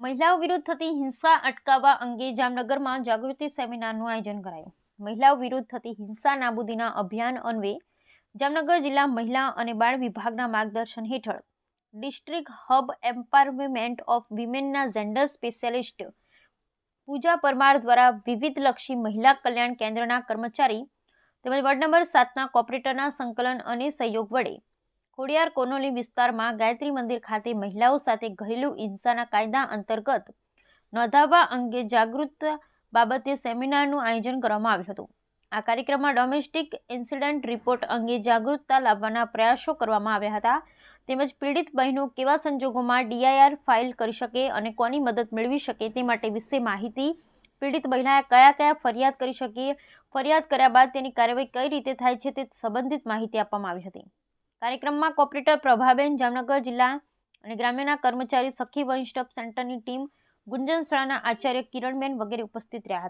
મહિલાઓ વિરુદ્ધ થતી હિંસા અટકાવવા અંગે જામનગરમાં જાગૃતિ સેમિનારનું આયોજન કરાયું. મહિલાઓ વિરુદ્ધ થતી હિંસા નાબૂદીના અભિયાન અન્વયે જામનગર જિલ્લા મહિલા અને બાળ વિભાગના માર્ગદર્શન હેઠળ ડિસ્ટ્રિક્ટ હબ એમ્પાવરમેન્ટ ઓફ વિમેનના જેન્ડર સ્પેશિયાલિસ્ટ પૂજા પરમાર દ્વારા વિવિધલક્ષી મહિલા કલ્યાણ કેન્દ્રના કર્મચારી તેમજ વોર્ડ નંબર સાતના કોર્પોરેટરના સંકલન અને સહયોગ વડે ખોડિયાર કોનોલી વિસ્તારમાં ગાયત્રી મંદિર ખાતે મહિલાઓ સાથે ઘરેલુ હિંસાના કાયદા અંતર્ગત નોંધાવવા અંગે જાગૃત બાબતે સેમિનારનું આયોજન કરવામાં આવ્યું હતું. આ કાર્યક્રમમાં ડોમેસ્ટિક ઇન્સિડન્ટ રિપોર્ટ અંગે જાગૃતતા લાવવાના પ્રયાસો કરવામાં આવ્યા હતા. તેમજ પીડિત બહેનો કેવા સંજોગોમાં ડીઆઈઆર ફાઇલ કરી શકે અને કોની મદદ મેળવી શકે તે માટે વિશે માહિતી પીડિત મહિલાએ કયા કયા ફરિયાદ કરી શકે, ફરિયાદ કર્યા બાદ તેની કાર્યવાહી કઈ રીતે થાય છે તે સંબંધિત માહિતી આપવામાં આવી હતી. કાર્યક્રમમાં કોર્પોરેટર પ્રભાબેન, જામનગર જિલ્લા અને ગ્રામ્યના કર્મચારી સખી વન સ્ટોપ સેન્ટરની ટીમ ગુંજન શાળાના આચાર્ય કિરણબેન વગેરે ઉપસ્થિત રહ્યા હતા.